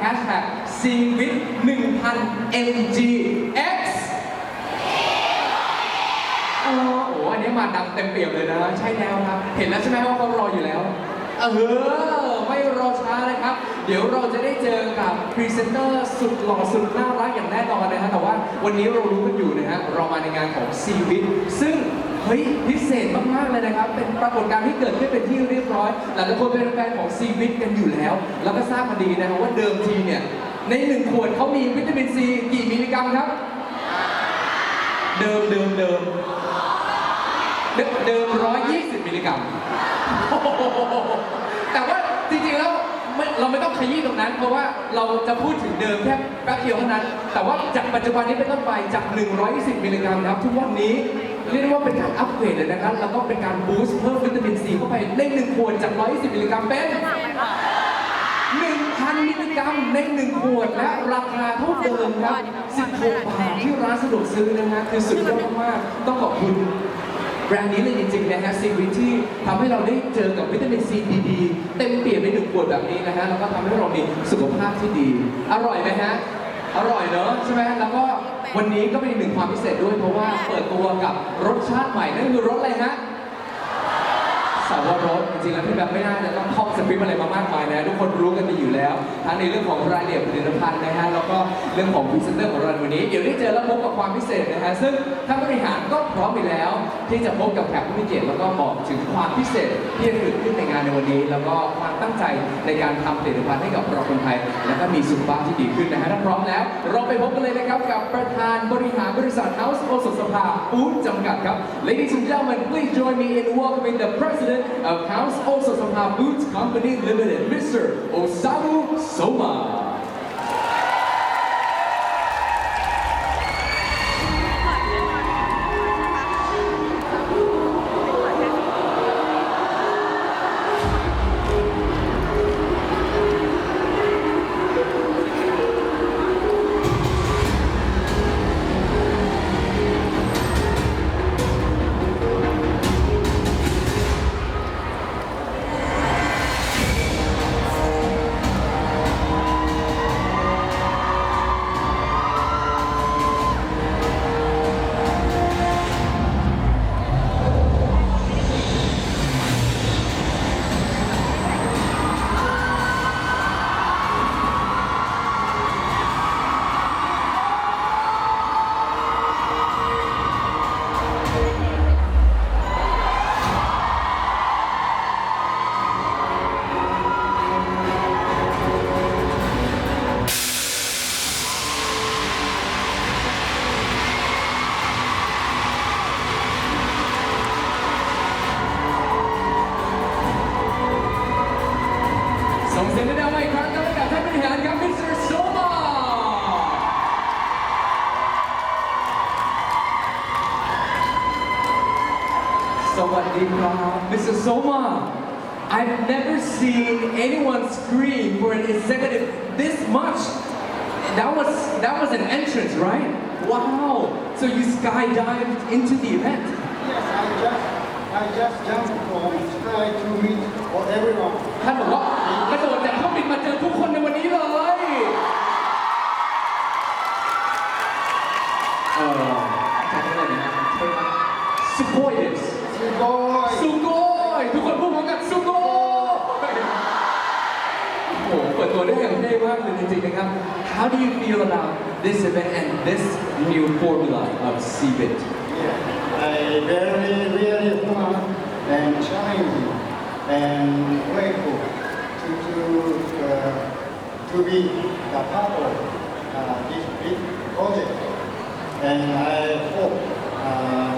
แฮชแท็ก c w i t 1000 mgx โอ๋อโอ้อันนี้มาดังเต็มเปี่ยมเลยนะ ใช่แล้วครับ เห็นแล้วใช่ไหมว่าเขารออยู่แล้ว เออ ไม่รอช้าเลยครับ เดี๋ยวเราจะได้เจอกับพรีเซนเตอร์สุดหล่อสุดน่ารักอย่างแน่นอนนะฮะ แต่ว่าวันนี้เรารู้กันอยู่นะฮะ เรามาในงานของ c w i t ซึ่ง เฮ้ยพิเศษมากๆเลยนะครับ เป็นปรากฏการณ์ที่เกิดขึ้นเป็นที่เรียบร้อย หลายๆคนเป็นแฟนของ c w i t กันอยู่แล้ว แล้วก็ทราบมาดีนะครับว่าเดิมทีเนี่ยในหนึ่งขวดเขามีวิตามินซีกี่มิลลิกรัมครับ เดิมเดิมเดิมเดิมเดิม120มิลลิกรัมโอ้โหแต่ว่าจริงๆแล้วไม่เราไม่ต้องขยี้ตรงนั้น เพราะว่าเราจะพูดถึงเดิมแค่แป๊บเดียวเท่านั้น แต่ว่าจากปัจจุบันนี้เป็นต้นไปจาก 120 มิลลิกรัมครับทุกวันนี้ เรียกได้ว่าเป็นการอัปเกรดเลยนะครับ แล้วก็เป็นการบูสต์เพิ่มวิตามินซีเข้าไปในหนึ่งขวดจาก 120 มิลลิกรัมเป็น 1,000 มิลลิกรัมใน1ขวดและราคาเท่าเดิมครับ 16 บาทที่ร้านสะดวกซื้อนะฮะคือสุดยอดมากๆต้องขอบคุณแบรนด์นี้เลยจริงๆนะฮะซีวิที่ทำให้เราได้เจอกับวิตามินซีดีๆ เต็มเปี่ยมในหนึ่งขวดแบบนี้นะฮะแล้วก็ทำให้เรามีสุขภาพที่ดี อร่อยไหมฮะ อร่อยเนอะใช่ไหมแล้วก็วันนี้ก็เป็นอีกหนึ่งความพิเศษด้วยเพราะว่าเปิดตัวกับรสชาติใหม่นั่นคือรสอะไรฮะ สาวรสจริงๆแล้วพี่แบบไม่น่าจะต้องท่องสคริปต์อะไรมามากมายนะทุกคนรู้กันดีอยู่แล้วทั้งในเรื่องของรายละเอียดผลิตภัณฑ์นะฮะแล้วก็เรื่องของพรีเซนเตอร์ของเราในวันนี้ เดี๋ยวได้เจอแล้วพบกับความพิเศษนะฮะซึ่งท่านบริหารก็พร้อมอยู่แล้ว ที่จะพบกับแขกผู้มีเกียรติแล้วก็บอกถึงความพิเศษที่จะเกิดขึ้นในงานในวันนี้ แล้วก็ความตั้งใจในการทำผลิตภัณฑ์ให้กับเราคนไทยแล้วก็มีสุขภาพที่ดีขึ้นนะฮะถ้าพร้อมแล้ว เราไปพบกันเลยนะครับกับประธานบริหารบริษัท House โอสถสภาฟู้ดจำกัดครับ Ladies and gentlemen please join me in welcoming the president of House โอสถสภา Foods Company Limited Mr. Osamu Soma much that was that was an entrance right wow so you skydived into the event Yes, I just, I just jumped from sky to meet for everyone. ท่านบอกว่ากระโดดจากเครื่องบินมาเจอทุกคนในวันนี้เลย เออจำได้เลยนะเท่มากสุโขย ดตัวได้อย่างเท่มากเลยจริงๆนะครับ How do you feel about this event and this new formula of CBIT Yeah, I very, really fun and challenging and grateful to, to, uh, to be the part of uh, this big project. And I hope uh,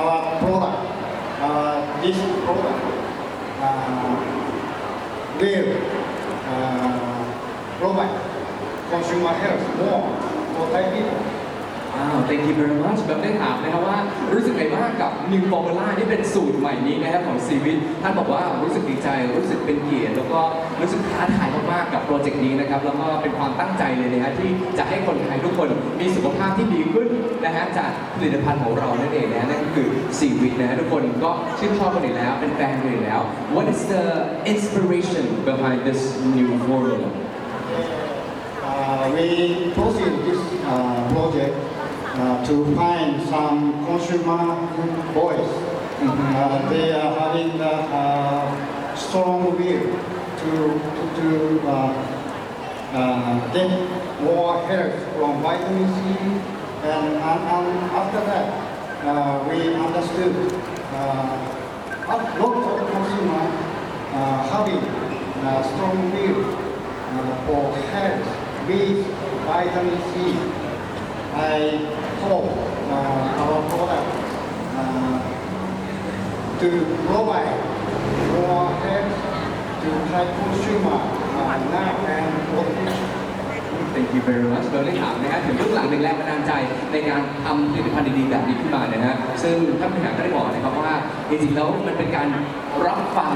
our product, uh, this product, uh, will uh, provide consumer health more for Thai people. อ้าว thank you very much แบบได้ถามนะครับว่ารู้สึกไงบ้างกับ New Formula ที่เป็นสูตรใหม่นี้นะครับของซีวิตท่านบอกว่ารู้สึกดีใจ รู้สึกเป็นเกียรติแล้วก็รู้สึกท้าทายมากๆกับโปรเจกต์นี้นะครับแล้วก็เป็นความตั้งใจเลยนะฮะที่จะให้คนไทยทุกคนมีสุขภาพที่ดีขึ้นนะฮะจากผลิตภัณฑ์ของเรานั่นเองนะฮะนั่นก็คือซีวิตนะฮะทุกคนก็ชื่นชอบกันอยู่แล้วเป็นแฟนกันอยู่แล้ว What is the inspiration behind this new formula Uh, we proceed this uh, project uh, to find some consumer voice. Uh, they are having the uh, strong will to to, to uh, uh, get more help from vitamin C, and, and, and after that, uh, we understood uh, a lot of consumers uh, having uh, strong will uh, for health with vitamin C. I hope uh, our product uh, to provide more help to Thai consumer uh, now and for the future. Thank you very much เราได้ถามนะฮะถึงเรื่องหลังหนึ่งแรงบันดาลใจในการทำผลิตภัณฑ์ดีๆแบบนี้ขึ้นมานะฮะซึ่งท่านผู้บริหารก็ได้บอกนะครับว่าจริงๆแล้วมันเป็นการรับฟัง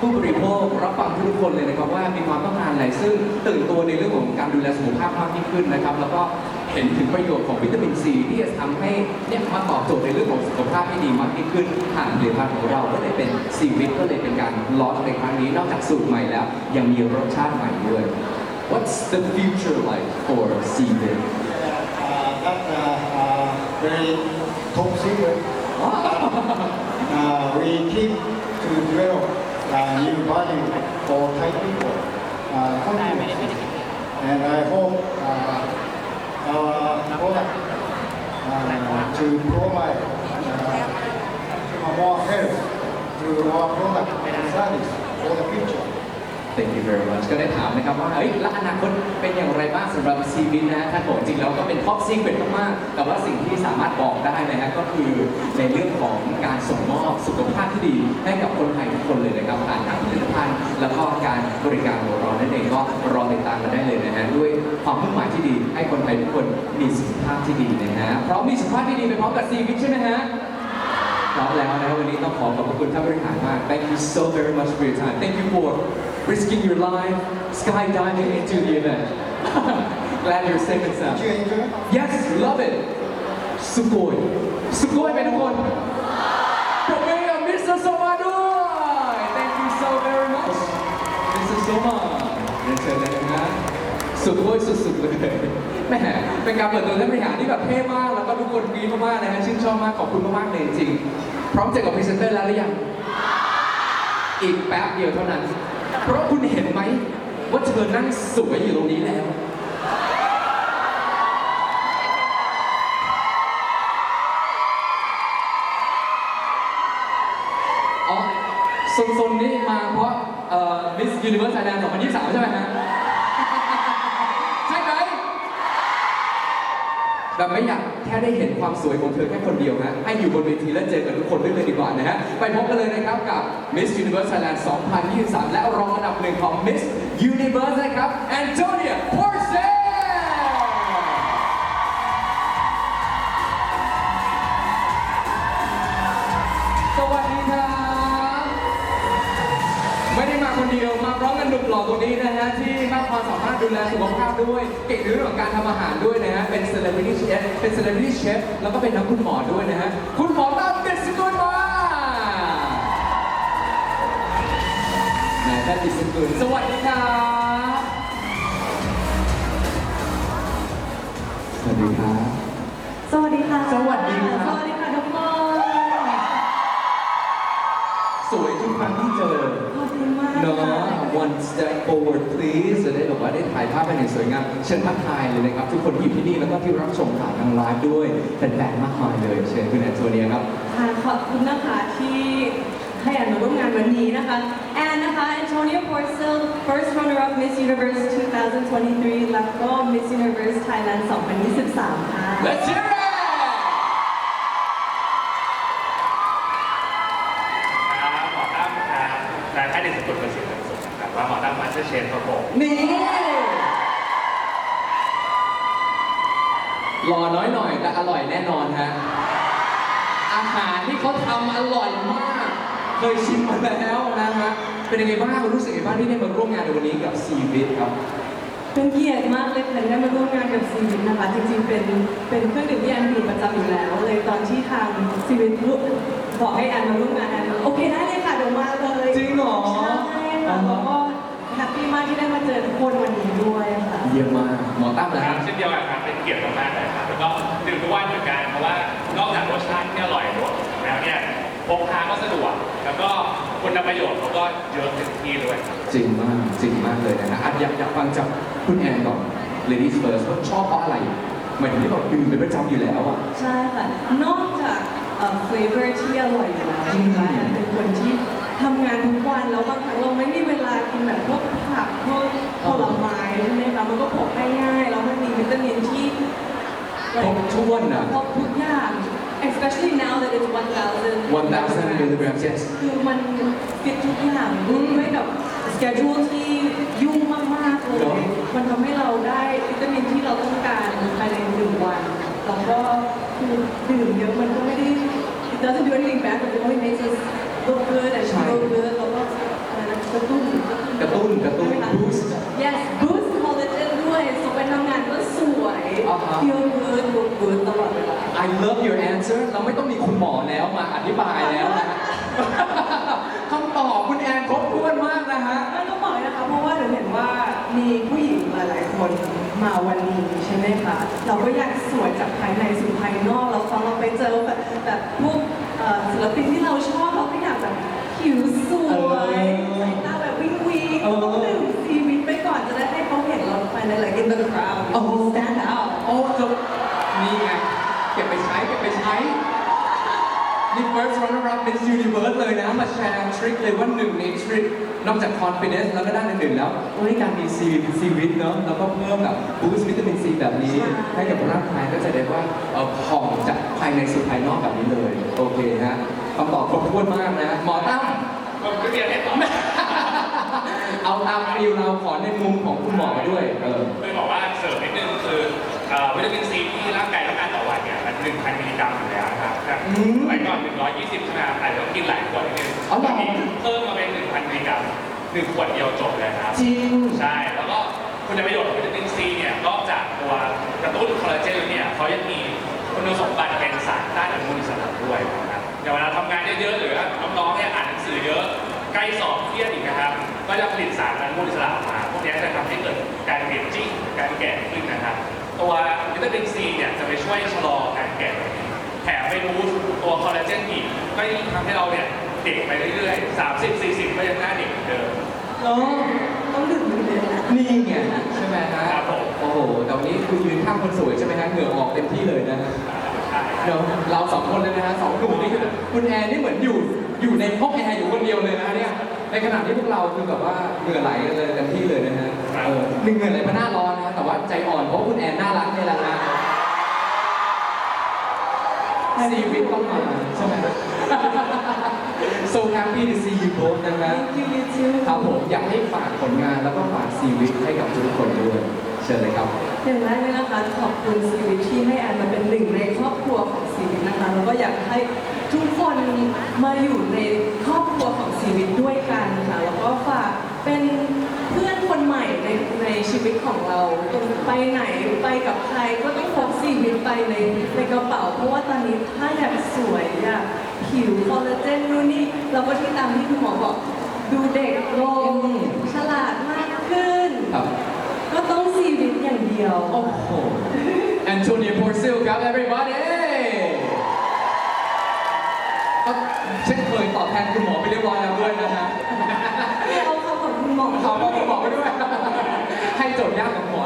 ผู้บริโภครับฟังทุกคนเลยนะครับว่ามีความต้องการอะไรซึ่งตื่นตัวในเรื่องของการดูแลสุขภาพมากยิ่งขึ้นนะครับ แล้วก็ เห็นถึงประโยชน์ของวิตามินซีที่จะทำให้เนี่ยมาตอบโจทย์ในเรื่องของสุขภาพที่ดีมากยิ่งขึ้นผ่านผลิตภัณฑ์ของเราก็เลยเป็นซีวิตก็เลยเป็นการลอชในครั้งนี้นอกจากสูตรใหม่แล้ว ยังมีรสชาติใหม่ด้วย What's the future like for Seaweed? Uh, that uh, uh, very top secret. Uh, we keep to develop uh, new value for Thai people uh, continuously. And I hope uh, our product uh, to provide uh, more help to our product and service for the future. Thank you very much ก็ได้ถามนะครับว่าเอ้ยแล้วอนาคตเป็นอย่างไรบ้างสำหรับซีวินนะท่านบอกจริงแล้วก็เป็นท็อปซีเ r ตมากๆแต่ว่าสิ่งที่สามารถบอกได้นะฮะก็คือในเรื่องของการส่งมอบสุขภาพที่ดี ให้กับคนไทยทุกคนเลยนะครับผ่านทางผลิตภัณฑ์แล้วก็การบริการของเรานั่นเองก็รอติดตามกันได้เลยนะฮะด้วยความมุ่งหมายที่ดี ให้คนไทยทุกคนมีสุขภาพที่ดีนะฮะพร้อมมีสุขภาพที่ดีไปพร้อมกับซีวินใช่ไหมฮะ พร้อมแล้วนะครับวันนี้ต้องขอขอบพระคุณท่านบริหารมาก Thank you so very much for your time Thank you for risking your life skydiving into the event Glad you're safe and Did sound you enjoy? Yes love it สุโกยสุโกยไปทุกคนปรบมือกับมิสเตอร์โซมาด้วย Thank you so very much Mr. Soma เรียนเชิญเลยนะสุโกยสุดๆเลย แหมเป็นการเปิดตัวท่านบริหารที่แบบเท่มาก แล้วก็ทุกคนดีมากๆนะฮะชื่นชอบมากขอบคุณมากๆเลยจริงๆพร้อมเจอกับพรีเซนเตอร์แล้วหรือยังอีกแป๊บเดียวเท่านั้น เพราะคุณเห็นไหมว่าเธอนั่งสวยอยู่ตรงนี้แล้วอ๋อโซนนี้มาเพราะเอ่อ Miss Universe Thailand 2023 ใช่ไหมฮะ แบบไม่อยากแค่ได้เห็นความสวยของเธอแค่คนเดียวนะให้อยู่บนเวทีและเจอกับทุกคนด้วยเลยดีกว่านะฮะ ไปพบกันเลยนะครับกับ Miss Universe Thailand 2023 และรองอันดับหนึ่งของ Miss Universe นะครับ Antonia Porcel สวัสดีครับ ไม่ได้มาคนเดียว มาพร้อมกันหนุ่มหล่อตรงนี้นะฮะที่ ดูแลสุขภาพด้วย เก่งในเรื่องของการทำอาหารด้วยนะฮะ เป็น celebrity chef เป็น celebrity chef แล้วก็เป็นนักคุณหมอด้วยนะฮะ คุณหมอตั้มเด็ดสกุลมาแหมท่านดิสกุลสวัสดีครับสวัสดีครับ สวัสดีค่ะ สวัสดีครับ สวัสดีค่ะทุกคนสวยทุกครั้งที่เจอขอบคุณมากเนาะค่ะ one step forward please จะได้แบบว่าได้ถ่ายภาพกันอย่างสวยงามเชิญทักทายเลยนะครับทุกคนที่อยู่ที่นี่แล้วก็ที่รับชมผ่านทางไลฟ์ด้วยแฟนๆมากมายเลย เชิญคุณแอนโทเนียครับ ค่ะขอบคุณนะคะที่ให้แอนมาร่วมงานวันนี้นะคะแอนนะคะ Antonia Porcel first runner up Miss Universe 2023 แล้วก็ Miss Universe Thailand 2023 ค่ะ Let's hear it ครับหมอตั้มครับนายแพทย์เดชสกุลประสิทธิ์สุขครับว่าหมอตั้มมาสเตอร์เชฟครับผม นี่รอน้อยหน่อยแต่อร่อยแน่นอนฮะ อา หารที่เขาทำอร่อยมาก เคยชิมมาแล้วนะฮะเป็นยังไงบ้างรู้สึกยังไงบ้างที่ได้มาร่วมงานในวันนี้กับซีวิทครับ เป็นเกียรติมากเลยค่ะที่ได้มาร่วมงานกับซีวิตนะคะ จริงๆ เป็นเป็นเครื่องดื่มที่แอนดื่มประจำอยู่แล้ว เลยตอนที่ทางซีวิตบอกให้แอนมาร่วมงานแอนโอเคได้เลยค่ะเดี๋ยวมาเลยจริงเหรอ ใช่ค่ะแล้วก็แฮปปี้ มากที่ได้มาเจอทุกคนวันนี้ด้วยค่ะ เยี่ยมมากหมอตั้มนะคครัรับบเช่นเดียวกันครับเป็นเกียรติมากๆเลยครับแล้วก็ดื่มทุกวันเหมือนกันเพราะว่านอกจากรสชาติที่อร่อยแล้วเนี่ยพกพาก็สะดวก แล้วก็คุณประโยชน์เขาก็เยอะเต็มที่ด้วยจริงมากจริงมากเลยนะฮะอะอยากอยากฟังจากคุณแอนก่อน ladies first ว่าชอบเพราะอะไรหมายถึงที่แบบดื่มเป็นประจำอยู่แล้วอะ ใช่ค่ะ นอกจากเอ่อ flavor ที่อร่อยอยู่แล้วนะคะแอนเป็นคนที่ ทำงานทุกวันแล้วบางครั้งเราไม่มีเวลากินแบบพวกผักพวกผลไม้ใช่ไหมคะมันก็พกได้ง่ายแล้วมันมีวิตามินที่ครบถ้วนอะ ครบทุกอย่าง especially now that it's 1,000 1,000 milligrams yes คือมันฟิตทุกอย่างด้วยกับ schedule ที่ยุ่งมากๆเลเหรอยมันทำให้เราได้วิตามินที่เราต้องการภายในหนึ่งวัน แล้วก็คือดื่มเยอะมันก็ไม่ได้ it doesn't do anything bad but it only makes us look good and ใช่ feel good แล้วก็อะไรนะกระตุ้นกระตุ้นกระตุ้นใช่ไหมคะ boost yes boost collagen ด้วยส่งไปทำงานก็สวยอ่าฮะ feel good look good ตลอดเวลา I love your answer เราไม่ต้องมีคุณหมอแล้วมาอธิบายแล้วนะ คำตอบคุณแอนครบถ้วนมากนะฮะ ไม่ต้องบอกนะคะเพราะว่าหนูเห็นว่ามีผู้หญิงหลายๆคนมาวันนี้ใช่ไหมคะเราก็อยากสวยจากภายในสู่ภายนอกแล้วพอเราไปเจอแบบแบบพวก เอ่อศิลปินที่เราชอบเราก็อยากแบบผิวสวยสายตาแบบวิงวิงเออต้องดื่มซีวิตไปก่อนจะได้ให้เขาเห็นเราภายใน like in the crowd โอ้ stand out โอ้จบนี่ไงเก็บไปใช้เก็บไปใช้ นี่ first runner up Miss Universe เลยนะ มาแชร์ทริคเลยว่าหนึ่งในทริคนอกจาก confidence แล้วก็ด้านอื่นๆแล้วเฮ้ยการมีซีซีวิตเนาะแล้วก็เพิ่มแบบ boost วิตามินซีแบบนี้ ให้กับร่างกายก็จะได้ว่าเออผ่องจากภายในสู่ภายนอกแบบนี้เลย โอเคฮะคำตอบครบถ้วนมากนะ หมอตั้ม ผมก็เรียนให้ต่อเอาตามฟิลเราขอในมุมของคุณหมอด้วย เออคือบอกว่าเสริมนิดนึงคือเอ่อ วิตามินซีที่ร่างกายต้องการต่อวันเนี่ยมัน1,000มิลลิกรัมอยู่แล้วนะครับแต่อืมสมัยก่อน120ใช่ไหมครับอาจจะต้องกินหลายขวดนิดนึงอ๋อเหรอนนี้เพิ่มมาเป็น1,000มิลลิกรัมหนึ่งขวดเดียวจบเลยครับ จริง ใช่ แล้วก็คุณประโยชน์ของวิตามินซีเนี่ย นอกจากตัวกระตุ้นคอลลาเจนแล้วเนี่ยเขายังมีคุณสมบัติเป็นสารต้านอนุมูลอิสระด้วยนะครับอย่างเวลาทำงานเยอะๆหรือน้องๆเนี่ยอ่านหนังสือเยอะ ใกล้สอบเครียดอีกนะครับ ก็จะผลิตสารอนุมูลอิสระออกมา พวกนี้จะทำให้เกิดการเปลี่ยนจิ้งการแก่ขึ้นนะครับ ตัววิตามินซีเนี่ยจะไปช่วยชะลอการแก่แถมไปรู้ตัวคอลลาเจนอีกก็ยิ่งทำให้เราเนี่ยเด็กไปเรื่อยๆ 30 40 ก็ยังหน้าเด็กเหมือนเดิมเนาะต้องดื่มเยอะๆนะนี่ไงใช่ไหมฮะครับผม โอ้โหแต่วันนี้คือยืนข้างคนสวยใช่ไหมฮะเหงื่อออกเต็มที่เลยนะฮะใช่เดี๋ยวเราสองคนเลยนะฮะสองหนุ่มนี่คือคุณแอร์นี่เหมือนอยู่อยู่ในห้องแอร์อยู่คนเดียวเลยนะเนี่ยในขณะที่พวกเราคือแบบว่าเหงื่อไหลกันเลยเต็มที่เลยนะฮะเออหนึ่งเหงื่อไหลมาหน้าร้อน นะแต่ว่าใจอ่อนเพราะคุณแอนน่ารักเนี่ยแหละฮะซีวิตต้องมาใช่ไหม so happy to see you both นะฮะ Thank you you too ครับผมอยากให้ฝากผลงานแล้วก็ฝากซีวิตให้กับทุกคนด้วยเชิญเลยครับ อย่างแรกเลยนะคะขอบคุณซีวิตที่ให้แอนมาเป็นหนึ่งในครอบครัวของซีวิตนะคะแล้วก็อยากให้ทุกคนมาอยู่ในครอบครัวของซีวิตด้วยกันค่ะแล้วก็ฝาก เป็นเพื่อนคนใหม่ในในชีวิตของเราไปไหนไปกับใครก็ต้องพกซีวิตไปในในกระเป๋า เพราะว่าตอนนี้ถ้าอยากสวยอยากผิวคอลลาเจนนู่นนี่เราก็ที่ตามที่คุณหมอบอกดูเด็กลงฉลาดมากขึ้น ครับ ก็ต้องซีวิตอย่างเดียว โอ้โห Antonio Porcel ครับ everybody ก็เช่นเคยตอบแทนคุณหมอไปเรียบร้อยแล้วด้วยนะฮะเอา คุณหมอขอบคุณหมอไปด้วย ให้โจทย์ยากกับหมอ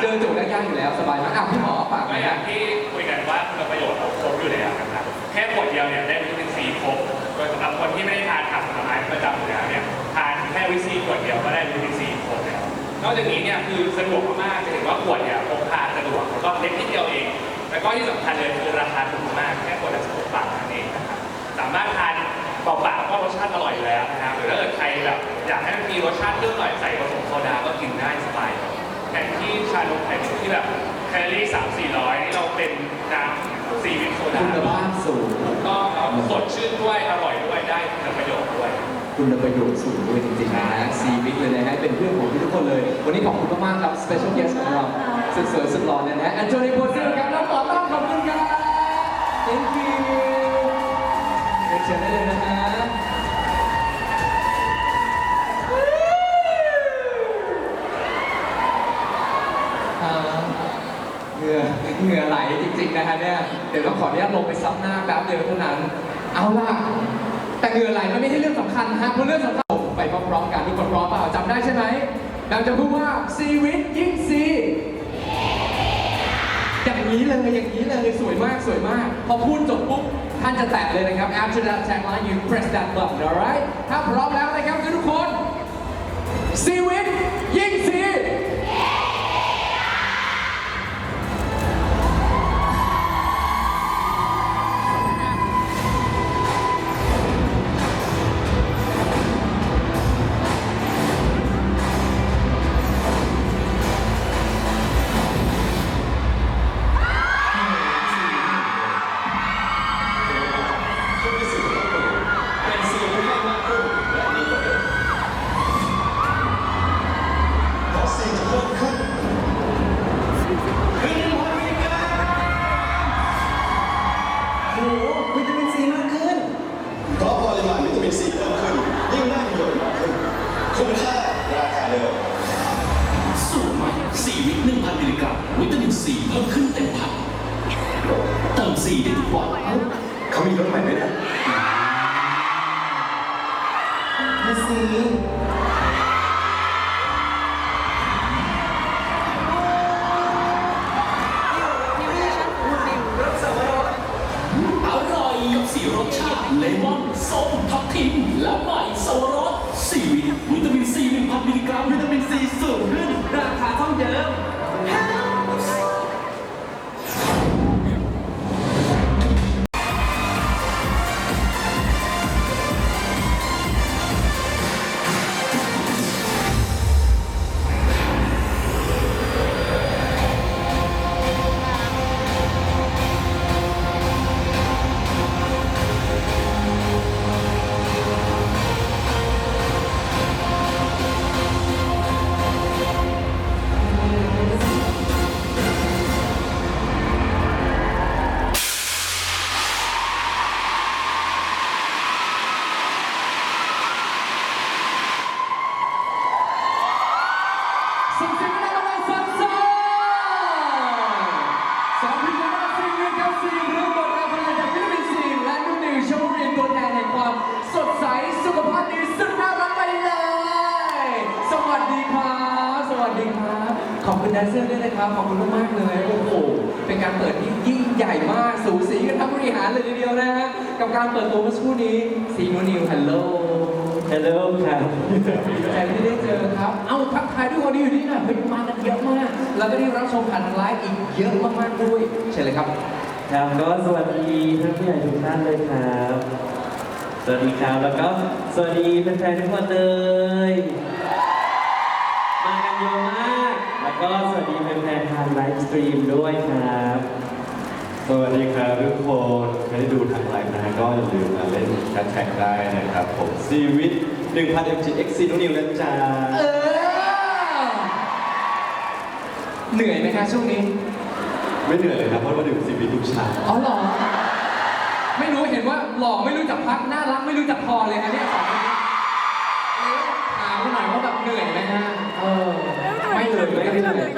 เจอโจทย์ยากๆอยู่แล้วสบายมากอะพี่หมอฝากก็นะอคย่ารับงที่คุยกันว่าคุณประโยชน์เราครบอยู่แล้วนะครับแค่ขวดเดียวเนี่ยได้วิตามินซีครบโดยสำหรับคนที่ไม่ได้ทานผักผลไม้ประจำอยู่แล้วเนี่ยทานแค่วิตามินซีขวดเดียวก็ได้วิตามินซีครบแล้วนอกจากนี้เนี่ยคือสะดวกมากๆจะเห็นว่าขวดเนี่ยพกพาสะดวกแล้วก็เล็กนิดเดียวเอง แล้วก็ที่สำคัญเลยคือ ชาติเปรี้ยวหน่อยใส่ผสมโซดาก็กินได้สบายแทนที่ชานมไข่มุกที่แบบแคลอรี่สามสี่ร้อยนี่เราเป็นน้ำซีวิตโซดาคุณภาพสูงก็สดชื่นด้วยอร่อยด้วยได้คุณประโยชน์ด้วยคุณประโยชน์สูงด้วยจริงๆนะฮะซีวิกเลยนะฮะเป็นเพื่อนของทุกคนเลย วันนี้ขอบคุณมากๆครับ special guest ของเราสุดสวยสุดหล่อนะฮะแอนโทนีโพซิลครับน้องหมอต้อมขอบคุณครับ thank you เรียนเชิญได้เลยนะฮะ งื่อเหงื่อไหลจริงๆนะฮะเนี่ยเดี๋ยวต้องขออนุญาตลงไปซับหน้าแป๊บเดียวเท่านั้น เอาล่ะ แต่เหงื่อไหลมันไม่ใช่เรื่องสำคัญฮะเพราะเรื่องสำคัญไปพร้อมๆกันทุกคนพร้อมเปล่าจำได้ใช่ไหมดังจะพูดว่าซีวิตยิ่งซีอย่างนี้เลยอย่างนี้เลยสวยมากสวยมาก พอพูดจบปุ๊บท่านจะแตะเลยนะครับ after that tagline you press that button alright ถ้าพร้อมแล้วนะครับทุกคนซีวิตยิ่งซี ขอบคุณแดนเซอร์ด้วยนะครับ ขอบคุณมากๆเลย โอ้โห เป็นการเปิดที่ยิ่งใหญ่มาก สูสีกันทั้งบริหารเลยทีเดียวนะฮะ กับการเปิดตัวเมื่อสักครู่นี้ซีโนนิวฮัลโหล ฮัลโหลครับดีใจที่ได้เจอครับ เอ้าทักทายทุกคนที่อยู่ที่นี่หน่อยเฮ้ยมากันเยอะมาก แล้วก็ได้รับชมผ่านทางไลฟ์อีกเยอะมากๆด้วยเชิญเลยครับ ครับก็สวัสดีท่านผู้ใหญ่ทุกท่านเลยครับ สวัสดีครับ แล้วก็สวัสดีแฟนๆทุกคนเลย ก็สวัสดีแฟนๆทางไลฟ์สตรีมด้วยครับ สวัสดีครับทุกคนไม่ได้ดูทางไลน์นะก็อย่าลืมมาเล่นแฮชแท็กได้นะครับผมซีวิต1000 mgx ซีนุนิวนะจ๊ะเออ เหนื่อยไหมคะช่วงนี้ ไม่เหนื่อยเลยครับเพราะว่าดื่มซีวิตทุกเช้าอ๋อเหรอ ไม่รู้เห็นว่าหล่อไม่รู้จักพักน่ารักไม่รู้จักพอเลยนะเนี่ยสองคนนี้ถามหน่อยว่าแบบเหนื่อยไหมฮะเออไม่ เลยไม่ได้เหนื่อย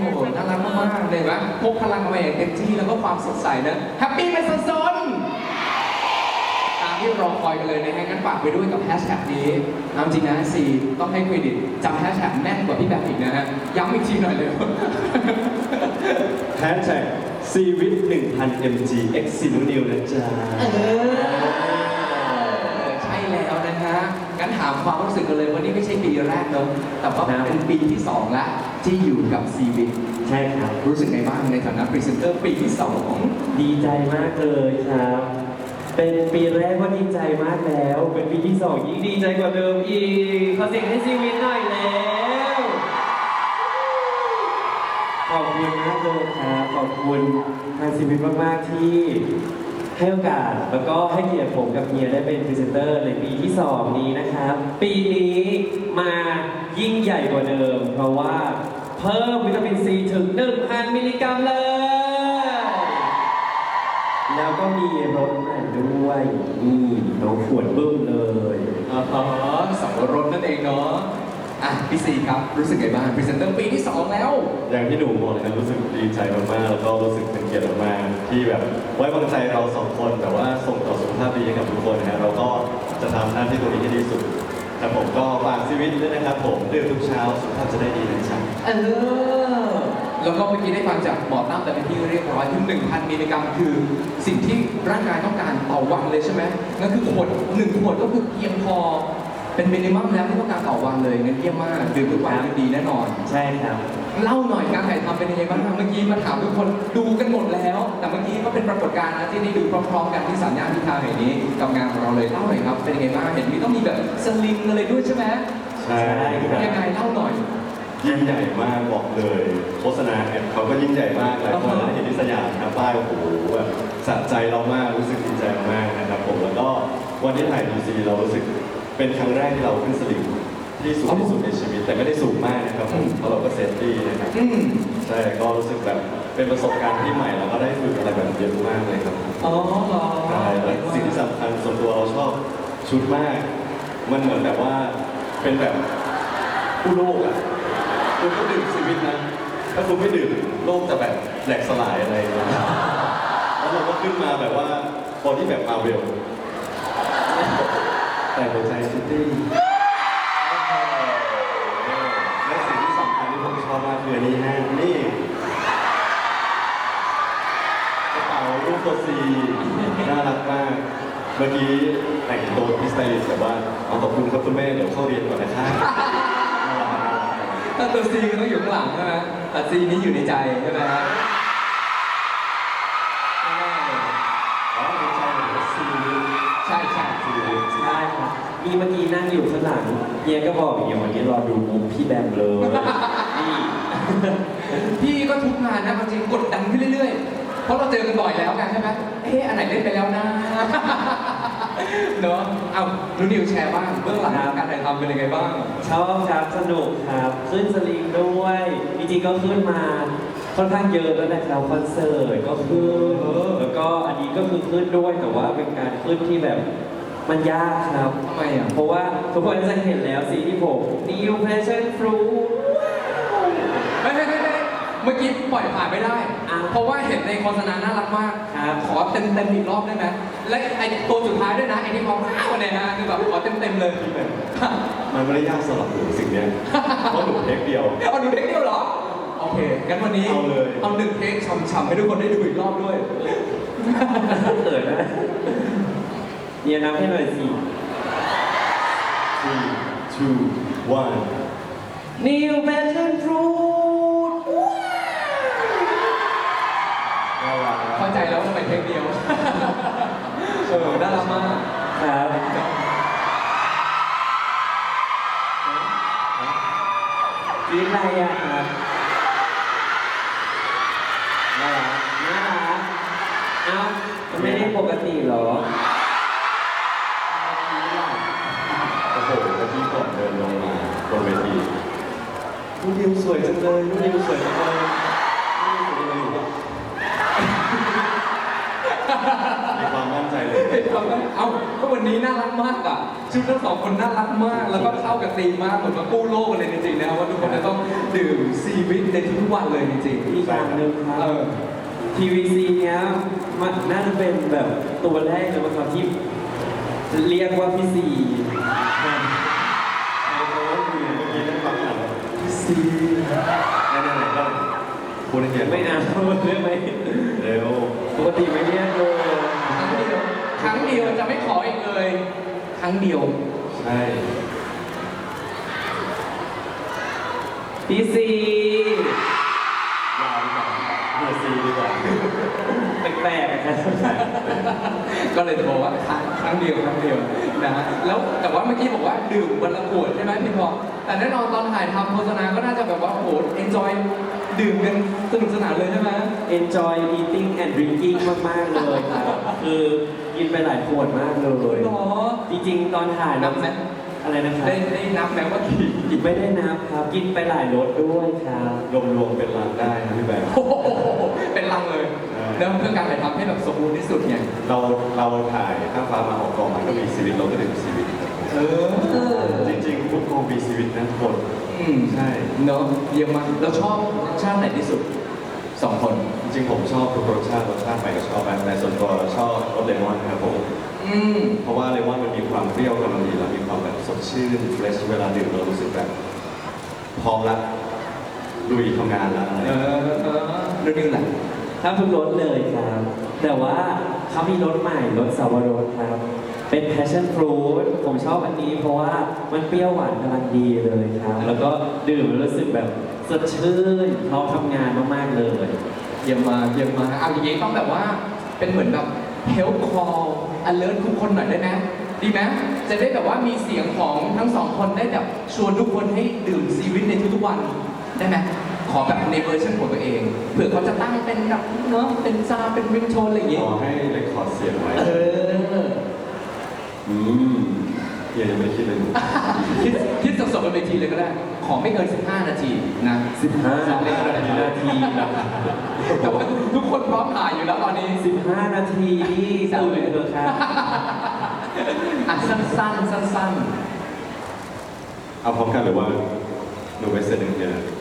โอ้โหน่ารักมากๆเลยว่าพกพลังมาอย่างเต็มที่แล้วก็ความสดใสนะแฮปปี้เป็นสนๆตามที่รอคอยกันเลยนะฮะงั้นฝากไปด้วยกับแฮชแท็กนี้เอาจริงนะซีต้องให้เครดิตจำแฮชแท็กแน่นกว่าพี่แบบอีกนะฮะย้ำอีกทีหน่อยเลย แฮชแท็กซีวิต 1000 mgx ซีนุนิวนะจ๊ะ เออ งั้นถามความรู้สึกกันเลยว่านี่ไม่ใช่ปีแรกเนอะแต่ว่าเป็นปีที่สองแล้วที่อยู่กับซีวิใช่ครับ รู้สึกไงบ้างในฐานะพรีเซนเตอร์ปีที่สองดีใจมากเลยครับ เป็นปีแรกก็ดีใจมากแล้ว เป็นปีที่สองยิ่งดีใจกว่าเดิมอีกขอเสียงให้ชีวิตหน่อยแล้วขอบคุณมากเลยครับขอบคุณทางชีวิตมากๆที่ ให้โอกาสแล้วก็ให้เกียรติผมกับเฮียได้เป็นพรีเซนเตอร์ในปีที่ 2 นี้นะครับ ปีนี้มายิ่งใหญ่กว่าเดิม เพราะว่าเพิ่มวิตามินซีถึง 1,000 มิลลิกรัมเลย แล้วก็มีรสใหม่ด้วยนี่น้องขวดบึ้มเลย อ๋อสับรดนั่นเองเนาะ อะพี่ซีครับรู้สึกไงบ้างพรีเซนเตอร์ปีที่สองแล้ว อย่างที่หนูบอกเลยนะรู้สึกดีใจมากๆแล้วก็รู้สึกเป็นเกียรติมากๆที่แบบไว้วางใจเราสองคนแต่ว่าส่งต่อสุขภาพดีให้กับทุกคนนะฮะเราก็จะทำหน้าที่ตรงนี้ให้ดีที่สุดแต่ผมก็ฝากชีวิตด้วยนะครับผมดื่มทุกเช้าสุขภาพจะได้ดีนะจ๊ะเออ แล้วก็เมื่อกี้ได้ฟังจากหมอตั้มแต่เป็นที่เรียบร้อยที่1,000มิลลิกรัมคือ สิ่งที่ร่างกายต้องการต่อวันเลยใช่ไหมนั่นคือขวดหนึ่งขวดก็คือเพียงพอ เป็นมินิมัมแล้วที่ต้องการต่อวันเลยงั้นเยี่ยมมากดื่มทุกวันดีแน่นอน ใช่ครับเล่าหน่อยการถ่ายทำเป็นยังไงบ้างเมื่อกี้มาถามทุกคนดูกันหมดแล้ว แต่เมื่อกี้ก็เป็นปรากฏการณ์นะที่ได้ดูพร้อมๆกันที่สัญญาณที่ทางแห่งนี้กับงานของเราเลยเล่าหน่อยครับเป็นยังไงบ้างเห็นมีต้องมีแบบสลิงอะไรด้วยใช่ไหมใช่ครับยังไงเล่าหน่อยยิ่งใหญ่มากบอกเลย โฆษณาแอดเขาก็ยิ่งใหญ่มากหลายคนได้เห็นที่สยามนะป้ายโอ้โหแบบสะใจเรามากรู้สึกดีใจมากนะครับผมแล้วก็วันที่ถ่ายดีซีเรารู้สึก เป็นครั้งแรกที่เราขึ้นสลิงที่สูงที่สุดในชีวิตแต่ไม่ได้สูงมากนะครับผมเพราะเราก็เซฟตี้นะครับอืม ใช่ก็รู้สึกแบบเป็นประสบการณ์ที่ใหม่แล้วก็ได้ฝึกอะไรแบบเยอะมากเลยครับอ๋อเหรอใช่แล้วสิ่งที่สำคัญส่วนตัวเราชอบชุดมาก มันเหมือนแบบว่าเป็นแบบผู้โลกอะคุณก็ดื่มชีวิตนะถ้าคุณไม่ดื่มโลกจะแบบแหลกสลายอะไรอย่างเงี้ยแล้วเราก็ขึ้นมาแบบว่าบอดี้แบบมาเวล แต่หัวใจซิตี้และสิ่งที่สำคัญที่ผมชอบมากคืออันนี้ฮะนี่กระเป๋ารูปตัวซีน่ารักมาก เมื่อกี้แต่งตัวพิสไตลิสต์แบบว่าเอาขอบคุณครับคุณแม่เดี๋ยวเข้าเรียนก่อนนะคะน่ารักน่ารักถ้าตัวซีมันต้องอยู่ข้างหลังใช่ไหมแต่ซีนี้อยู่ในใจใช่ไหมฮะอ๋ ครับมีเมื่อกี้นั่งอยู่ข้างหลังเฮียก็บอกอย่างวันนี้รอดูมุมพี่แบมเลยนี่พี่ก็ทุกงานนะเอาจริงกดดันขึ้นเรื่อยๆ เพราะเราเจอกันบ่อยแล้วไงใช่ไหมเอ๊ะอันไหนเล่นไปแล้วนะเนาะเอานูนิวแชร์บ้างเบื้องหลังการถ่ายทำเป็นยังไงบ้าง ชอบครับสนุกครับขึ้นสลิงด้วยจริงๆก็ขึ้นมาค่อนข้างเยอะแล้วนะครับคอนเสิร์ตก็ขึ้นแล้วก็อันนี้ก็คือขึ้นด้วยแต่ว่าเป็นการขึ้นที่แบบ มันยากครับ ทำไมอะ เพราะว่าทุกคนจะเห็นแล้วสีที่ผม New Passion Fruit เฮ้ยเฮ้ยเฮ้ยเฮ้ยเมื่อกี้ปล่อยผ่านไม่ได้อ้าวเพราะว่าเห็นในโฆษณาน่ารักมาก ครับ ขอเต็มเต็มๆอีกรอบได้ไหมและไอตัวสุดท้ายด้วยนะไอที่พอว้าวเนี่ยนะคือแบบขอเต็มเต็มๆเลยที่แบบมันไม่ได้ยากสำหรับหนูสิ่งเนี้ยเพราะหนูเทคเดียว เอาดูเทคเดียวเหรอ โอเคงั้นวันนี้เอาเลย เอาหนึ่งเทคฉ่ำๆให้ทุกคนได้ดูอีกรอบด้วยเขินนะ เฮียนับให้หน่อยสิ three two one New Passion Fruit น่ารักเข้าใจแล้วทำไมเทคเดียวเออน่ารักมากครับวิทย์อะไรอะครับน่ารักน่ารักเอ้ามันไม่ได้ปกติเหรอูดิวสวยจังเลยนุ่นนิวสวยจังเลยดิวสวยจังเลยอยู่ปะมีความมั่นใจเลยเห็นทำไมเอ้าก็วันนี้น่ารักมากอะชุดทั้งสองคนน่ารักมาก แล้วก็เข้ากับธีมมากเหมือนมากู้โลกกันเลยจริงๆนะครับว่าทุกคนจะต้องดื่มซีวิตในทุกๆวันเลยจริงๆ อีกอย่างหนึ่งครัเอบอ PVC เนี้ยมันน่าจะเป็นแบบตัวแรกเลยมั้งครับที่เรียกว่าพี่สี่ ว่าพี่ซีไหนก็พูดให้เห็นไม่เอาเรียไหมเร็วปกติไม่เรียกเลยครั้งเดียวครั้งเดียวจะไม่ขออีกเลย ครั้งเดียว ใช่พี่สี่ยาวดีกว่าเฮียซีดีกว่าแต่แปลกๆนะครับ ก็เลยบอกว่าครั้งครั้งเดียวครั้งเดียวนะฮะแล้วแต่ว่าเมื่อกี้บอกว่าดื่มวันละขวดใช่ไหมพี่พอแต่แน่นอนตอนถ่ายทำโฆษณาก็น่าจะแบบว่าโอ้โห enjoy ดื่มกันสนุกสนานเลยใช่ไหม enjoy eating and drinking มาก ๆ เลยครับคือกินไปหลายขวดมากเลย หรอ จริง ๆ ตอนถ่ายนับไหม อะไรนะครับ ได้ได้นับไหมว่ากี่กินไม่ได้นับครับ กินไปหลายรสด้วยครับ รวมๆเป็นล้านได้นะพี่แบงค์ โอ้โหเป็นลังเลยใช่ เริ่มเพื่อการถ่ายทำให้แบบสมบูรณ์ที่สุดไงเราเราถ่ายข้างฟ้ามาออกกองมันก็มีชีวิตเราก็ดื่มชีวิต เออจริงๆทุกกองมีชีวิตนะคนอืมใช่เนาะเยี่ยมมากเราชอบรสชาติไหนที่สุดสองคนจริงๆผมชอบทุกรสชาติรสชาติไปก็ชอบแบบแต่ส่วนตัวชอบรสเลมอนครับผมอืมเพราะว่าเลมอนมันมีความเปรี้ยวกำลังดีแล้วมีความแบบสดชื่นเฟรชเวลาดื่มเรารู้สึกแบบพร้อมละลุยทำงานแล้วอะไรเออเออเรื่องนี้แหละ ถ้าทุกรสเลยครับ แต่ว่าเขามีรสใหม่รสสาวรสครับ เป็น passion fruit ผมชอบอันนี้เพราะว่ามันเปรี้ยวหวานกำลังดีเลยครับ แล้วก็ดื่มแล้วรู้สึกแบบสดชื่นพร้อมทำงานมากๆเลย เยี่ยมมากเยี่ยมมากเอาอย่างนี้ต้องแบบว่าเป็นเหมือนแบบ health call alert ทุกคนหน่อยได้ไหมดีไหมจะได้แบบว่ามีเสียงของทั้งสองคนได้แบบชวนทุกคนให้ดื่มซีวิตในทุกๆวันได้ไหม ขอแบบในเวอร์ชันของตัวเอง เผื่อเขาจะตั้งเป็นแบบเนาะเป็นซาวด์เป็นริงโทนอะไรอย่างขงี้อให้เรคคอร์ดเสียงไว้เออ อืมเฮียยังไม่คิดเลยคิดคิดสดๆบนเวทีเลยก็ได้ ขอไม่เกิน 15 นาทีนะ15สองเล่นก็ได้นาทีแล้วแต่ว่าทุกคนพร้อมถ่ายอยู่แล้วตอนนี้15นาทีนี่ตื่นเลยครับอะสั้นๆสั้นเอาพร้อมกันหรือว่าหนูไปเซนหนึ่งเนี่ยไ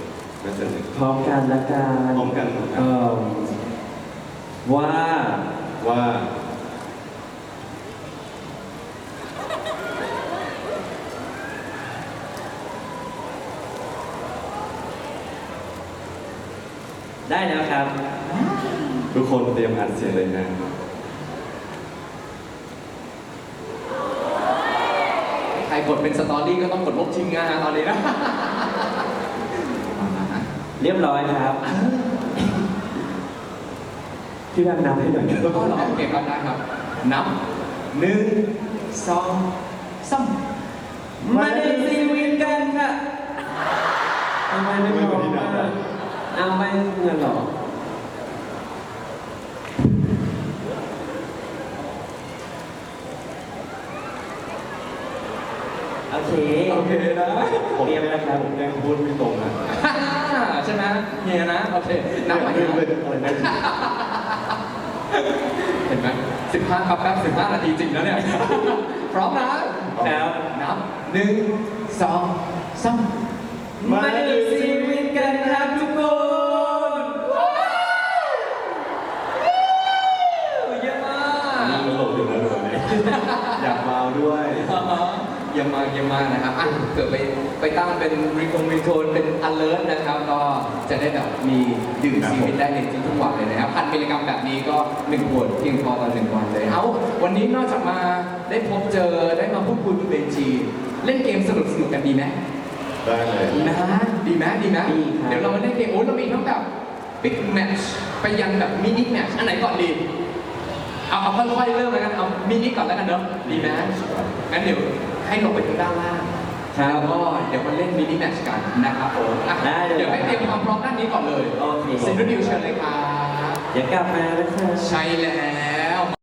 ปเซนหนึ่งพร้อมกันละกันพร้อมกันเอ่อว่าว่าได้แล้วครับ ทุกคนเตรียมอัดเสียงเลยนะๆใครกดเป็นสตอรี่ก็ต้องกดลบทิ้งงานตอนนี้นะ เรียบร้อยครับ พี่แบมนับให้หน่อยคก็รับเหรอโอเคครับได้ครับ นับหนึ่งสองสามมาเดินซีวินกันค่ะทำไมไม่พร้อมอะเอาไม่เงินเหรอ โอเค โอเคนะผมเตรียมแล้วครับ ผมยังพูดไม่ตรงนะใช่ไหมเฮียนะโอเคนับใหม่เรื่นะเลยอะไรนะเห็นไหมสิบห้าครับแป๊บสิบห้านาทีจริงแล้วเนี่ย พร้อมนะครับนับหนึ่งสองสามมาเดินซีวินกันครับทุกคนเยี่ยมมากนี่มันหลบอยู่นะดูนี่อยากมาด้วยอ่าฮะเยี่ยมมากเยี่ยมมากนะครับอะเกิดไปไปตั้งเป็นรีคงรีโทน เป็น alert นะครับ ก็จะได้แบบมีดื่มครับชีวิตได้ในทุกๆวันเลยนะครับพันมิลลิกรัมแบบนี้ก็หนึ่งขวดเพียงพอต่อหนึ่งวันเลยเอาวันนี้นอกจากมาได้พบเจอได้มาพูดคุยบนเวทีเล่นเกมสนุกสนุกๆกันดีไหมได้เลย นะดีไหมดีไหมดีครับ เดี๋ยวเรามาเล่นเกมโอ้ยเรามีทั้งแบบบิ๊กแมตช์ไปยันแบบมินิแมตช์อันไหนก่อนดีเอาเอาค่อยๆเริ่มแล้วกันเอามินิก่อนแล้วกันเนอะดีไหมงั้นเดี๋ยวให้ลงไปทางด้านล่าง ครับแล้วก็เดี๋ยวมาเล่นมินิแมตช์กันนะครับผมอะได้เลย เดี๋ยวให้เตรียมความพร้อมด้านนี้ก่อนเลยโอเคซินดูดิวเชิญเลยครับ เดี๋ยวกลับมานะครับ ใช่แล้ว